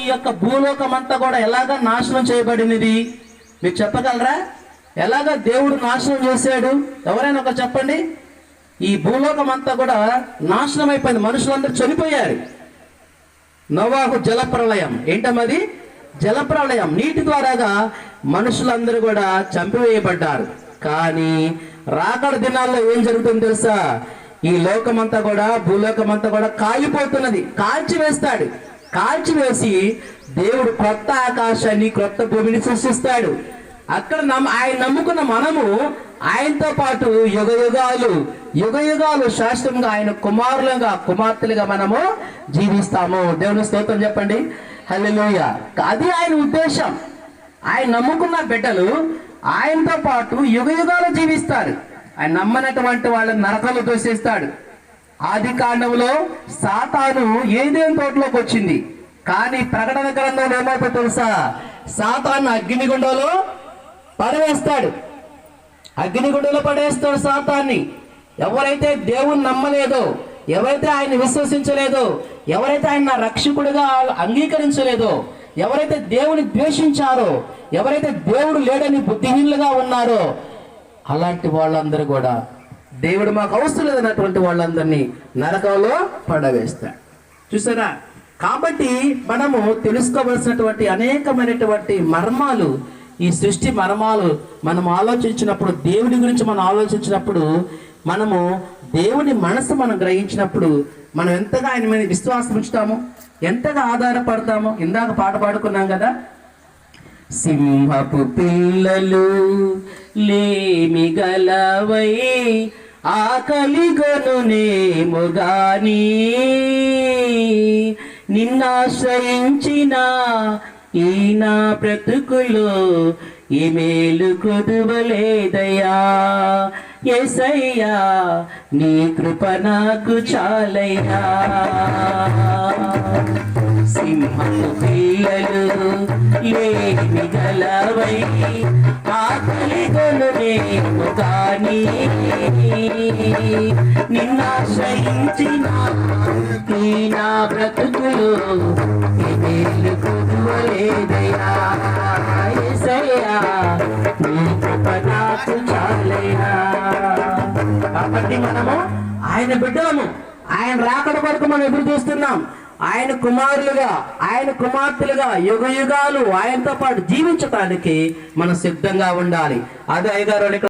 ఈ యొక్క భూలోకం అంతా కూడా ఎలాగ నాశనం చేయబడినది? మీరు చెప్పగలరా? ఎలాగ దేవుడు నాశనం చేశాడు? ఎవరైనా ఒక చెప్పండి. ఈ భూలోకం అంతా కూడా నాశనం అయిపోయింది మనుషులందరూ చనిపోయారు. నవాహు జలప్రలయం. ఏంటమ్మది? జలప్రలయం. నీటి ద్వారాగా మనుషులందరూ కూడా చంపివేయబడ్డారు. కానీ రాకడ దినాల్లో ఏం జరుగుతుంది తెలుసా? ఈ లోకమంతా కూడా భూలోకమంతా కూడా కాలిపోతున్నది. కాల్చి వేస్తాడు కాల్చివేసి దేవుడు కొత్త ఆకాశాన్ని క్రొత్త భూమిని సృష్టిస్తాడు. అక్కడ నమ్మ ఆయన నమ్ముకున్న మనము ఆయనతో పాటు యుగ యుగాలు యుగ యుగాలు శాశ్వతంగా ఆయన కుమారులుగా కుమార్తెలుగా మనము జీవిస్తాము. దేవుని స్తోత్రం చెప్పండి. హల్లెలూయా. అది ఆయన ఉద్దేశం. ఆయన నమ్ముకున్న బిడ్డలు ఆయనతో పాటు యుగ యుగాలు జీవిస్తారు. ఆయన నమ్మనటువంటి వాళ్ళని నరకలు దోసేస్తాడు ఆది కాండంలో సాతాను ఏదేం తోటలోకి వచ్చింది? కానీ ప్రకటన గ్రంథంలో ఏమైపోతుంది తెలుసా? సాతాను అగ్నిగుండంలో పడవేస్తాడు అగ్నిగుండంలో పడేస్తాడు సాతాన్ని. ఎవరైతే దేవుని నమ్మలేదో ఎవరైతే ఆయన విశ్వసించలేదో ఎవరైతే ఆయన నా రక్షకుడిగా అంగీకరించలేదో ఎవరైతే దేవుని ద్వేషించారో ఎవరైతే దేవుడు లేడని బుద్ధిహీనులుగా ఉన్నారో అలాంటి వాళ్ళందరూ కూడా దేవుడు మాకు అవసరం లేదన్నటువంటి వాళ్ళందరినీ నరకంలో పడవేస్తాడు. చూసారా? కాబట్టి మనము తెలుసుకోవలసినటువంటి అనేకమైనటువంటి మర్మాలు ఈ సృష్టి మర్మాలు మనం ఆలోచించినప్పుడు దేవుడి గురించి మనం ఆలోచించినప్పుడు మనము దేవుని మనసు మనం గ్రహించినప్పుడు మనం ఎంతగా ఆయన మీద విశ్వాసం ఉంచుతాము? ఎంతగా ఆధారపడతామో? ఇందాక పాట పాడుకున్నాం కదా సింహపు పిల్లలు లేమి గలవై ఆకలి గనునేముగాని నిన్నాశ్రయించిన ఈ నా బ్రతుకులో ఈ మేలు కొదువలేదయ్యా. ఎసయ్యా నీ కృప నాకు చాలయ్యా. సింహము పిల్లలు లేని గలవై ఆకలి కొనులేము కానీ నిన్నాశ్రయించిన ఈ నా బ్రతుకులు ఈ కుదువలేదయా? కొనువలేదయా నీ కృప నాకు చాలయ్యా కాబట్టి మనము ఆయన బిడ్డలము ఆయన రాకడ వరకు మనం ఎదురు చూస్తున్నాం. ఆయన కుమారులుగా ఆయన కుమార్తెలుగా యుగ యుగాలు ఆయనతో పాటు జీవించటానికి మనం సిద్ధంగా ఉండాలి. అదే అయ్యగారు